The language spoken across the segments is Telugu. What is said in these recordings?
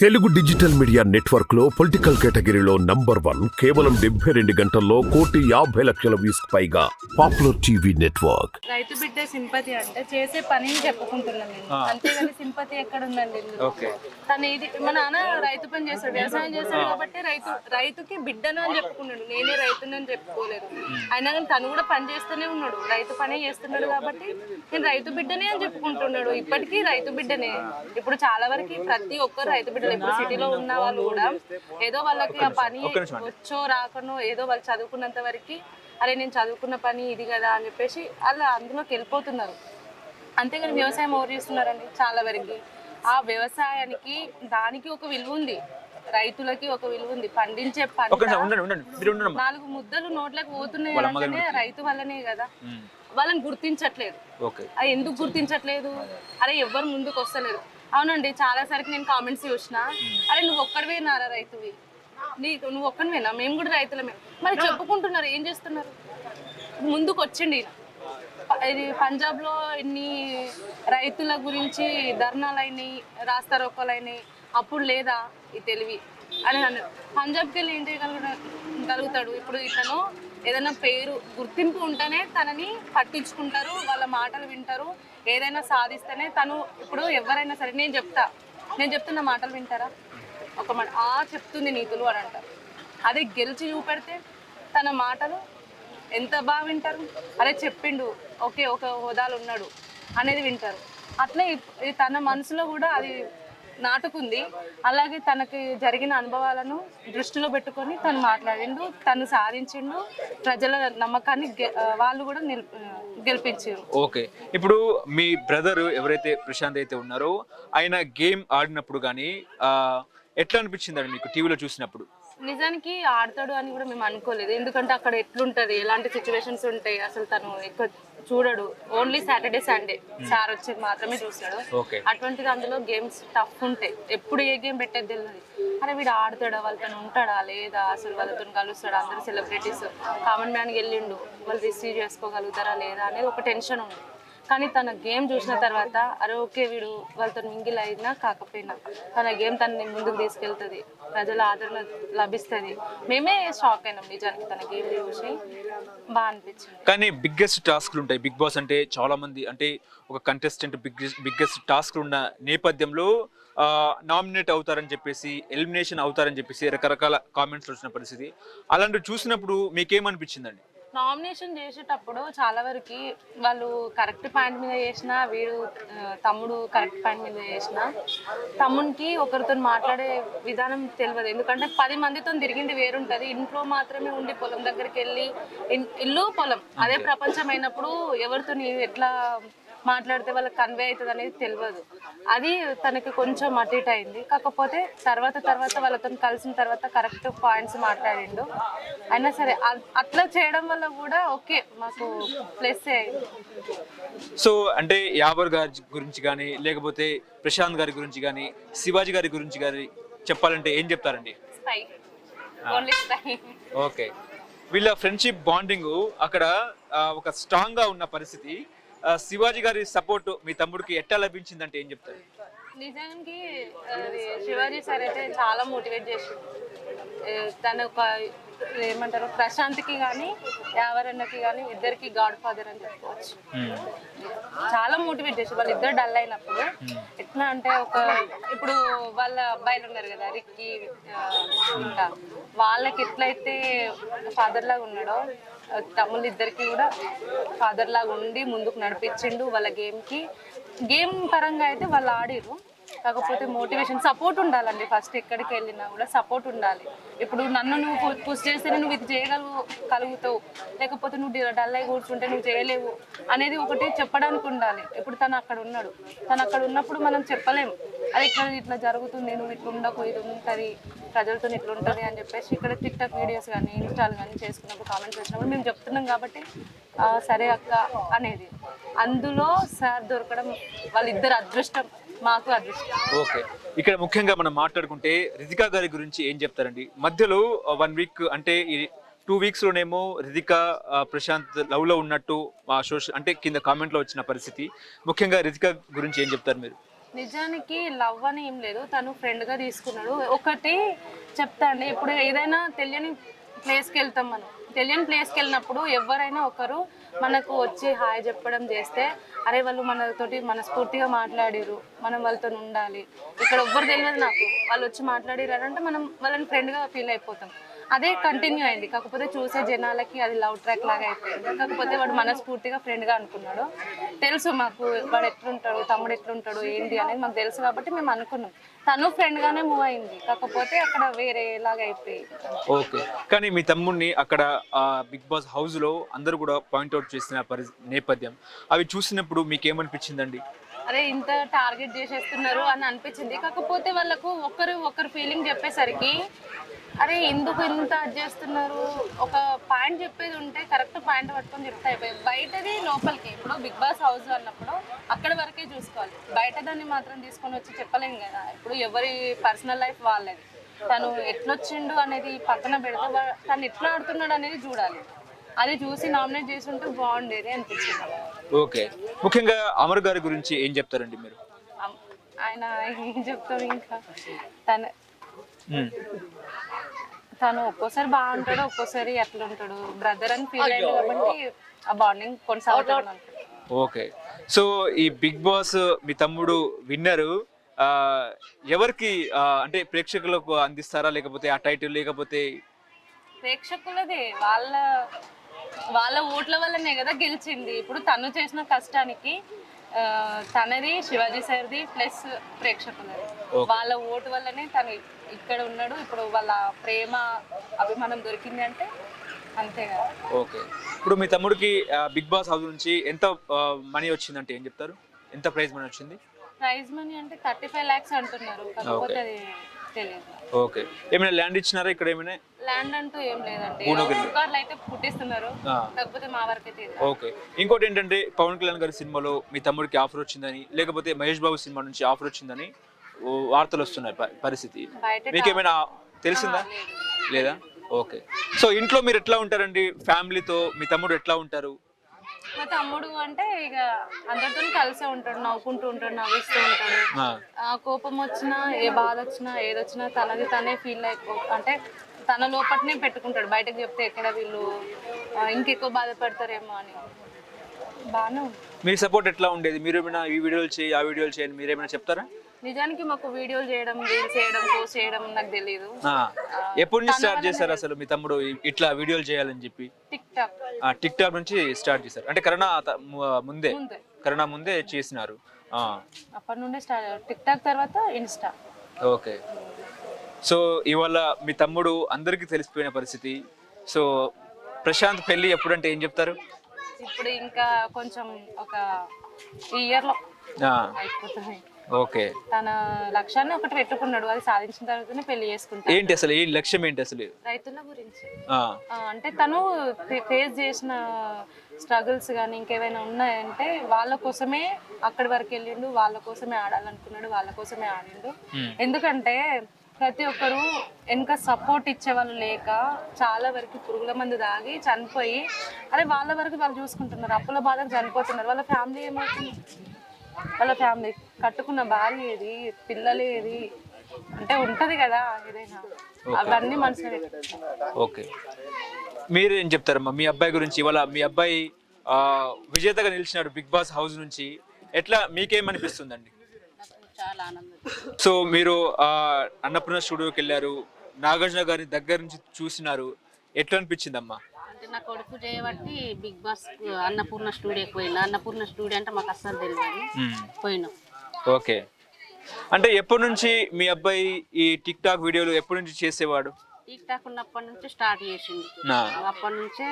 తెలుగు డిజిటల్ మీడియా నెట్వర్క్లో పొలిటికల్ కేటగిరీలో నంబర్ వన్ కేవలం డెబ్బై రెండు గంటల్లో కోటి యాభై లక్షల వ్యూస్ పైగా పాపులర్ టీవీ నెట్వర్క్. రైతు బిడ్డ సింపతి అంటే చేసే పనిని చెప్పుకుంటున్నాను నేను. ఆ. అంతేగాని సింపతి ఎక్కడ ఉందండి తను ఇది మా నాన్న రైతు పని చేస్తాడు వ్యవసాయం చేస్తాడు కాబట్టి రైతు రైతుకి బిడ్డను అని చెప్పుకున్నాడు నేనే రైతుని అని చెప్పుకోలేదు. అయినా కానీ తను కూడా పని చేస్తూనే ఉన్నాడు. రైతు పనే చేస్తున్నాడు కాబట్టి నేను రైతు బిడ్డనే అని చెప్పుకుంటున్నాడు. ఇప్పటికీ రైతు బిడ్డనే. ఇప్పుడు చాలా వరకు ప్రతి ఒక్కరు రైతు ఇప్పుడు సిటీలో ఉన్న వాళ్ళు కూడా ఏదో వాళ్ళకి ఆ పని. వచ్చో రాకనో ఏదో వాళ్ళు చదువుకున్నంత వరకు అరే నేను చదువుకున్న పని ఇది కదా అని చెప్పేసి అలా అందులోకి వెళ్ళిపోతున్నారు. అంతేగాని వ్యవసాయం ఎవరు చేస్తున్నారండి చాలా వరకు? ఆ వ్యవసాయానికి దానికి ఒక విలువ ఉంది. రైతులకి ఒక విలువ ఉంది. పండించే. నాలుగు ముద్దలు నోట్లకు పోతున్నాయి అంటే రైతు వల్లనే కదా. వాళ్ళని గుర్తించట్లేదు. అది ఎందుకు గుర్తించట్లేదు? అరే ఎవ్వరు ముందుకు వస్తలేరు అవునండి చాలా సరికి నేను కామెంట్స్ చూసిన. అరే నువ్వు ఒక్కడివే నారా రైతువి? నీకు నువ్వు ఒక్కడివేనా? మేము కూడా రైతులమే. మరి చెప్పుకుంటున్నారు ఏం చేస్తున్నారు? ముందుకు వచ్చిండి ఇది పంజాబ్ ఇది పంజాబ్లో ఎన్ని రైతుల గురించి ధర్నాలు అయినాయి రాస్తారోకోలైనాయి అప్పుడు లేదా? ఈ తెలివి. అని అన్నారు. పంజాబ్కి వెళ్ళి ఏం చేయగలుగుతాడు ఇప్పుడు ఇతను ఏదైనా పేరు గుర్తింపు ఉంటేనే తనని పట్టించుకుంటారు వాళ్ళ మాటలు వింటారు. ఏదైనా సాధిస్తేనే తను ఇప్పుడు ఎవరైనా సరే నేను చెప్తా. నేను చెప్తున్న మాటలు వింటారా? ఒక మాట ఆ చెప్తుంది నీతులు అని అంటారు. అదే గెలిచి చూపెడితే తన మాటలు ఎంత బాగా వింటారు? అరే చెప్పిండు ఓకే ఒక హోదాలు ఉన్నాడు అనేది వింటారు. అట్లే తన మనసులో కూడా అది నాటుకుంది. అలాగే తనకి జరిగిన అనుభవాలను దృష్టిలో పెట్టుకొని తను మాట్లాడిండు తను సాధించిండు ప్రజల నమ్మకాన్ని వాళ్ళు కూడా గెలిపించారు ఓకే. ఇప్పుడు మీ బ్రదర్ ఎవరైతే ప్రశాంత్ అయితే ఉన్నారో ఆయన గేమ్ ఆడినప్పుడు కానీ ఎట్లా అనిపించిందండి మీకు టీవీలో చూసినప్పుడు? నిజానికి ఆడతాడు అని కూడా మేము అనుకోలేదు. ఎందుకంటే అక్కడ ఎట్లుంటది ఎలాంటి సిచ్యువేషన్స్ ఉంటాయి అసలు తను ఎక్కువ చూడడు. ఓన్లీ సాటర్డే సండే సార్ వచ్చేది మాత్రమే చూస్తాడు. అటువంటిది అందులో గేమ్స్ టఫ్ ఉంటాయి ఎప్పుడు ఏ గేమ్ పెట్టేది తెలియదు అరే వీడు ఆడుతాడా? వాళ్ళతో ఉంటాడా? లేదా? అసలు వాళ్ళతో కలుస్తాడా? అందరు సెలబ్రిటీస్ కామన్ మ్యాన్కి వెళ్ళిండు. వాళ్ళు రిసీవ్ చేసుకోగలుగుతారా? లేదా? అనేది ఒక టెన్షన్ ఉంది. కానీ తన గేమ్ చూసిన తర్వాత అరే ఓకే వీడు వాళ్ళతో మింగిల్ అయినా కాకపోయినా తన గేమ్ తనని ముందుకు తీసుకెళ్తుంది ప్రజల ఆదరణ లభిస్తుంది. మేమే షాక్ అయినాం నిజానికి తన గేమ్ చూసి. బాగా అనిపించింది. కానీ బిగ్గెస్ట్ టాస్క్లు ఉంటాయి. బిగ్ బాస్ అంటే చాలా మంది అంటే ఒక కంటెస్టెంట్ బిగ్గెస్ట్ బిగ్గెస్ట్ టాస్క్లు ఉన్న నేపథ్యంలో నామినేట్ అవుతారని చెప్పేసి ఎలిమినేషన్ అవుతారని చెప్పేసి రకరకాల కామెంట్స్ వచ్చిన పరిస్థితి. అలాంటివి చూసినప్పుడు మీకేమనిపించిందండి? నామినేషన్ చేసేటప్పుడు చాలా వరకు వాళ్ళు కరెక్ట్ పాయింట్ మీద చేసిన వీడు తమ్ముడు కరెక్ట్ పాయింట్ మీద చేసిన తమ్మునికి ఒకరితో మాట్లాడే విధానం తెలియదు. ఎందుకంటే పది మందితో తిరిగింది వేరుంటది. ఇంట్లో మాత్రమే ఉండి పొలం దగ్గరికి వెళ్ళి ఇల్లు పొలం. అదే ప్రపంచం అయినప్పుడు ఎవరితో ఎట్లా మాట్లాడితే వాళ్ళకి కన్వే అవుతుంది అనేది తెలియదు. అది తనకి కొంచెం అటు ఇటు అయింది. కాకపోతే తర్వాత తర్వాత వాళ్ళతో కలిసిన తర్వాత కరెక్ట్ పాయింట్స్ మాట్లాడిండు. అయినా సరే అట్లా చేయడం వల్ల కూడా ఓకే మాకు ప్లస్ అయింది. సో అంటే యావర్ గారి గురించి కానీ లేకపోతే ప్రశాంత్ గారి గురించి కానీ శివాజీ గారి గురించి కానీ చెప్పాలంటే ఏం చెప్తారండి? ఓకే. వీళ్ళ ఫ్రెండ్షిప్ బాండింగ్ అక్కడ ఒక స్ట్రాంగ్గా ఉన్న పరిస్థితి శివాజీ గారి సపోర్ట్ మీ తమ్ముడికి ఎట్టా లభించిందంటే ఏం చెప్తారు? నిజానికి శివాజీ సార్ అయితే చాలా మోటివేట్ చేసిండు. ఏ, తను ఒక ఏమంటారు ప్రశాంత్కి కానీ యావరన్నకి కానీ ఇద్దరికి గాడ్ ఫాదర్ అని చెప్పుకోవచ్చు. చాలా మోటివేట్ చేసి వాళ్ళు ఇద్దరు డల్ అయినప్పుడు ఎట్లా అంటే ఒక ఇప్పుడు వాళ్ళ అబ్బాయిలు ఉన్నారు కదా రిక్కి ఇంకా వాళ్ళకి ఎట్లయితే ఫాదర్ లాగా ఉన్నాడో తమ్ముళ్ళు ఇద్దరికి కూడా ఫాదర్ లాగా ఉండి ముందుకు నడిపించిండు వాళ్ళ గేమ్కి గేమ్ పరంగా అయితే వాళ్ళు ఆడిరు కాకపోతే మోటివేషన్ సపోర్ట్ ఉండాలండి. ఫస్ట్ ఎక్కడికి వెళ్ళినా కూడా సపోర్ట్ ఉండాలి. ఇప్పుడు నన్ను నువ్వు పుష్ చేస్తేనే నువ్వు ఇది చేయగలుగు కలుగుతావు. లేకపోతే నువ్వు డల్ అయి కూర్చుంటే నువ్వు చేయలేవు అనేది ఒకటి చెప్పడానికి ఉండాలి. ఇప్పుడు తను అక్కడ ఉన్నాడు. తను అక్కడ ఉన్నప్పుడు మనం చెప్పలేము. అది ఇట్లా ఇట్లా జరుగుతుంది నువ్వు ఇట్లా ఉండకు ఇది ఉంటుంది. ప్రజలతో ఇట్లా ఉంటుంది అని చెప్పేసి ఇక్కడ టిక్టాక్ వీడియోస్ కానీ ఇన్స్టాల్ కానీ చేసుకున్నప్పుడు కామెంట్స్ వచ్చినప్పుడు మేము చెప్తున్నాం కాబట్టి సరే అక్క అనేది. అందులో సార్ దొరకడం వాళ్ళిద్దరు అదృష్టం మాకు అదృష్టం. ఓకే. ఇక్కడ ముఖ్యంగా మనం మాట్లాడుకుంటే రితికా గారి గురించి ఏం చెప్తారండి? మధ్యలో వన్ వీక్ అంటే టూ వీక్స్లోనేమో లోనేమో ప్రశాంత్ లవ్లో ఉన్నట్టు ఆ సోషల్ అంటే కింద కామెంట్లో వచ్చిన పరిస్థితి. ముఖ్యంగా రితిక గురించి ఏం చెప్తారు మీరు? నిజానికి లవ్ అని ఏం లేదు. తను ఫ్రెండ్గా తీసుకున్నాడు. ఒకటి చెప్తా అండి. ఇప్పుడు ఏదైనా తెలియని ప్లేస్కి వెళ్తాం మనం. తెలియని ప్లేస్కి వెళ్ళినప్పుడు ఎవరైనా ఒకరు మనకు వచ్చి హాయ్ చెప్పడం చేస్తే అరే వాళ్ళు మనతోటి మనస్ఫూర్తిగా మాట్లాడారు మనం వాళ్ళతో ఉండాలి. ఇక్కడ ఎవ్వరు తెలియదు నాకు. వాళ్ళు వచ్చి మాట్లాడారు అంటే మనం వాళ్ళని ఫ్రెండ్గా ఫీల్ అయిపోతాం. అదే కంటిన్యూ అయింది. కాకపోతే చూసే జనాలకి అది లవ్ ట్రాక్ లాగా అయిపోయింది. కాకపోతే వాడు మనస్ఫూర్తిగా ఫ్రెండ్గా అనుకున్నాడు. తెలుసు మాకు వాడు ఎట్లుంటాడు తమ్ముడు ఎట్లుంటాడు ఏంటి అనేది మాకు తెలుసు కాబట్టి మేము అనుకున్నాం. తను ఫ్రెండ్గానే మూవ్ అయింది. కాకపోతే అక్కడ వేరే లాగా అయిపోయింది ఓకే. కానీ మీ తమ్ముడిని అక్కడ బిగ్ బాస్ హౌస్లో అందరూ కూడా పాయింట్అవుట్ చేసిన పరి నేపథ్యం. అవి చూసినప్పుడు మీకు ఏమనిపించిందండి అరే ఇంత టార్గెట్ చేసేస్తున్నారు అని అనిపించింది. కాకపోతే వాళ్ళకు ఒకరు ఒకరు ఫీలింగ్ చెప్పేసరికి అరే ఎందుకు ఇంత అది చేస్తున్నారు? ఒక పాయింట్ చెప్పేది ఉంటే కరెక్ట్ పాయింట్ పట్టుకొని చెప్తే అయిపోయింది. బయటది లోపలికి. ఇప్పుడు బిగ్ బాస్ హౌస్ అన్నప్పుడు అక్కడ వరకే చూసుకోవాలి. బయట దాన్ని మాత్రం తీసుకొని వచ్చి చెప్పలేం కదా. ఇప్పుడు ఎవరి పర్సనల్ లైఫ్ వాళ్ళది. తను ఎట్లొచ్చిండు అనేది పక్కన పెడితే తను ఎట్లా ఆడుతున్నాడు అనేది చూడాలి. అది చూసి నామినేట్ చేసి ఉంటే బాగుండేది అనిపించింది. ఓకే. ముఖ్యంగా అమర్ గారి గురించి ఏం చెప్తారండి మీరు? ఆయన ఏం చెప్తాం ఇంకా? తను. తను ఒక్కోసారి బాగుంటాడు ఒక్కోసారి ఎట్లా ఉంటాడు బ్రదర్ అని ఫీల్ అయ్యాడు కాబట్టి ఆ బాండింగ్ కొనసాగుతాడు. ఓకే. సో ఈ బిగ్ బాస్ మీ తమ్ముడు విన్నరు. ఎవరికి అంటే ప్రేక్షకులకు అందిస్తారా? లేకపోతే ఆ టైటిల్ లేకపోతే ప్రేక్షకులదే. వాళ్ళ వాళ్ళ ఓట్ల వల్లనే కదా గెలిచింది. ఇప్పుడు తను చేసిన కష్టానికి తనది శివాజీ సార్ది ప్లస్ ప్రేక్షకులది. వాళ్ళ ఓటు వల్లనే తను ఇక్కడ ఉన్నాడు. ఇప్పుడు వాళ్ళ ప్రేమ అభిమానం దొరికింది అంటే అంతే కదా. ఓకే. ఇప్పుడు మీ తమ్ముడికి బిగ్ బాస్ హౌస్ నుంచి ఎంత మనీ వచ్చిందంటే ఏం చెప్తారు? ఎంత ప్రైజ్ మనీ వచ్చింది? ప్రైజ్ మనీ అంటే థర్టీ ఫైవ్ ల్యాక్స్ అంటున్నారు. కాకపోతే అది తెలియదు ఓకే. ఏమైనా ల్యాండ్ ఇచ్చినారా ఇక్కడ ఏమైనా? ల్యాండ్ అంటూ ఏం లేదండి. అయితే పుట్టిస్తున్నారు. కాకపోతే మా వరకు అయితే ఇది. ఓకే. ఇంకోటి ఏంటంటే పవన్ కళ్యాణ్ గారి సినిమాలో మీ తమ్ముడికి ఆఫర్ వచ్చిందని లేకపోతే మహేష్ బాబు సినిమా నుంచి ఆఫర్ వచ్చిందని వార్తలు వస్తున్నాయి పరిస్థితి. బయట మీకు ఏమైనా తెలిసిందా? లేదు. ఓకే. సో ఇంట్లో మీరు ఎట్లా ఉంటారండి? ఫ్యామిలీతో మీ తమ్ముడు ఎట్లా ఉంటారు? మా తమ్ముడు అంటే ఇక అందరితో కలిసే ఉంటాడు నవ్వుకుంటూ ఉంటాడు నవ్విస్తూ ఉంటాడు. కోపం వచ్చినా ఏ బాధ వచ్చినా ఏదొచ్చినా తనది తనే ఫీల్ అయిపో అంటే తన లోపట్నే పెట్టుకుంటాడు. బయటకు చెప్తే ఎక్కడ వీళ్ళు ఇంకెక్కువ బాధపడతారేమో అని. బాగానే ఉంది. మీ సపోర్ట్ ఎట్లా ఉండేది? మీరు ఏమైనా ఈ వీడియోలు చేయి ఆ వీడియోలు చేయండి మీరు ఏమైనా చెప్తారా? నిజానికి మాకు వీడియోలు చేయడం రీల్స్ చేయడం పోస్ట్ చేయడం నాకు తెలియదు ఎప్పటి నుంచి స్టార్ట్ చేశారు అసలు మీ తమ్ముడు ఇట్లా వీడియోలు చేయాలని చెప్పి? TikTok. ఆ టిక్ టాక్ నుంచి స్టార్ట్ చేశారు. అంటే కరోనా ముందే? ముందే. కరోనా ముందే చేసినారు. ఆ, అప్పటి నుండే స్టార్ట్ టిక్ టాక్ తర్వాత ఇన్స్టా. ఓకే. సో ఇవాళ మీ తమ్ముడు అందరికీ తెలిసిపోయిన పరిస్థితి. సో ప్రశాంత్ పెళ్ళి ఎప్పుడంటే ఏం చెప్తారు? ఇప్పుడు ఇంకా కొంచెం ఒక ఇయర్లో అయిపోతుంది. ఓకే. తన లక్ష్యాన్ని ఒకటి పెట్టుకున్నాడు అది సాధించిన తర్వాతనే పెళ్ళి చేసుకుంటాడు. ఏంటి అసలు? ఏ లక్ష్యం ఏంటి అసలు? రైతుల గురించి. అంటే తను ఫేస్ చేసిన స్ట్రగుల్స్ కానీ ఇంకేమైనా ఉన్నాయంటే వాళ్ళ కోసమే అక్కడి వరకు వెళ్ళిండు వాళ్ళ కోసమే ఆడాలనుకున్నాడు వాళ్ళ కోసమే ఆడిండు. ఎందుకంటే ప్రతి ఒక్కరు వెనక సపోర్ట్ ఇచ్చే వాళ్ళు లేక చాలా వరకు పురుగుల మందు తాగి చనిపోయి అరే వాళ్ళ వరకు వాళ్ళు చూసుకుంటున్నారు. అప్పుల బాధకు చనిపోతున్నారు. వాళ్ళ ఫ్యామిలీ ఏమవుతుంది? వాళ్ళ ఫ్యామిలీ కట్టుకున్న భార్య ఏది? పిల్లలు ఏది? అంటే ఉంటది కదా ఏదైనా. అవన్నీ పెట్టుకుంటారు. ఓకే. మీరు ఏం చెప్తారమ్మా? మీ అబ్బాయి గురించి ఇవాళ మీ అబ్బాయి విజేతగా నిలిచినాడు బిగ్ బాస్ హౌస్ నుంచి. ఎట్లా మీకేమనిపిస్తుందండి? చాలా ఆనందం. సో మీరు అన్నపూర్ణ స్టూడియోకి వెళ్ళారు నాగార్జున గారిని దగ్గర నుంచి చూసినారు ఎట్లా అనిపించిందమ్మా? అంటే నా కొడుకు చేయబట్టి బిగ్ బాస్ అన్నపూర్ణ స్టూడియోకి పోయినా అన్నపూర్ణ స్టూడియో అంటే మాకు అస్సలు తెలియదు. పోయినాం ఓకే. అంటే ఎప్పటి నుంచి మీ అబ్బాయి ఈ టిక్ టాక్ వీడియోలు ఎప్పటి నుంచి చేసేవాడు? టిక్ టాక్ ఉన్నప్పటి నుంచి స్టార్ట్ చేసిండు. అప్పటి నుంచే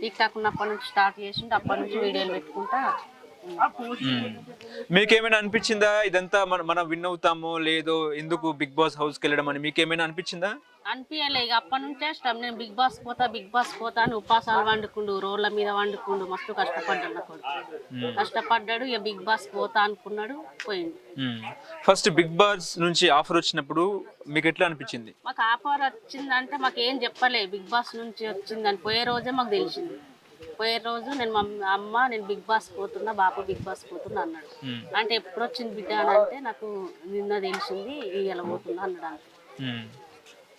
టిక్ టాక్ ఉన్నప్పటి నుంచి స్టార్ట్ చేసిండు. అప్పటి నుంచి వీడియోలు పెట్టుకుంటా. మీకేమైనా అనిపించిందా? ఇదంతా మన మనం విన్ అవుతామో లేదో ఎందుకు బిగ్ బాస్ హౌస్కి వెళ్ళడం అని మీకేమైనా అనిపించిందా? అనిపించలే ఇక అప్పటి నుంచే స్టమ్ నేను బిగ్ బాస్ పోతా బిగ్ బాస్ పోతా అని ఉపాసాలు వండుకుండు రోడ్ల మీద వండుకుండు మస్తు కష్టపడ్డాడు నా కొడుకు. కష్టపడ్డాడు ఇక బిగ్ బాస్ పోతా అనుకున్నాడు పోయిండు. ఫస్ట్ బిగ్ బాస్ నుంచి ఆఫర్ వచ్చినప్పుడు మీకు ఎట్లా అనిపించింది? మాకు ఆఫర్ వచ్చిందంటే మాకు ఏం చెప్పలే బిగ్ బాస్ నుంచి వచ్చిందని పోయే రోజే మాకు తెలిసింది. పోయే రోజు నేను అమ్మ నేను బిగ్ బాస్ పోతున్నా బాపు బిగ్ బాస్ పోతున్నా అన్నాడు. అంటే ఎప్పుడు వచ్చింది బిడ్డ అని అంటే నాకు నిన్న తెలిసింది ఇలా పోతున్నా అన్నాడు అంతే.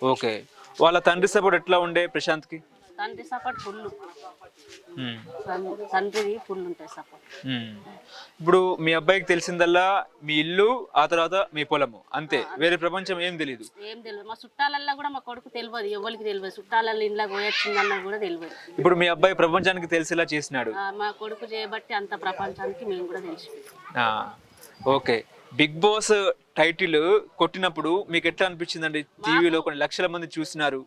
ఓకే వాళ్ళ తండ్రి సపోర్ట్ ఎట్లా ఉండే ప్రశాంత్కి తండ్రి సపోర్ట్ ఫుల్ మ్మ్. తండ్రిది ఫుల్ ఉంటాయి సపోర్ట్. ఇప్పుడు మీ అబ్బాయికి తెలిసిందల్లా మీ ఇల్లు ఆ తర్వాత మీ పొలము. అంతే. వేరే ప్రపంచం ఏం తెలియదు ఏం తెలియదు మా చుట్టాలల్లో కూడా మా కొడుకు తెలియదు ఎవరికి తెలియదు చుట్టాలలో ఇంట్లో పోయొచ్చిందన్న కూడా తెలియదు ఇప్పుడు మీ అబ్బాయి ప్రపంచానికి తెలిసేలా చేసినాడు. మా కొడుకు చేయబట్టి అంత ప్రపంచానికి మేము కూడా తెలిసిపోయాం. ఆ, ఓకే. బిగ్ బాస్ టైటిల్ కొట్టినప్పుడు మీకు ఎట్లా అనిపించిందండి? టీవీలో కొన్ని లక్షల మంది చూసినారు.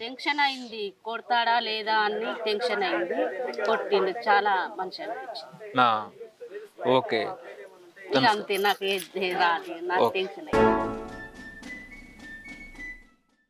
టెన్షన్ అయింది. కొడతాడా లేదా అని టెన్షన్ అయింది. కొట్టిండు. చాలా మంచి అనిపించింది. ఓకే. అంతే నాకు నాకు టెన్షన్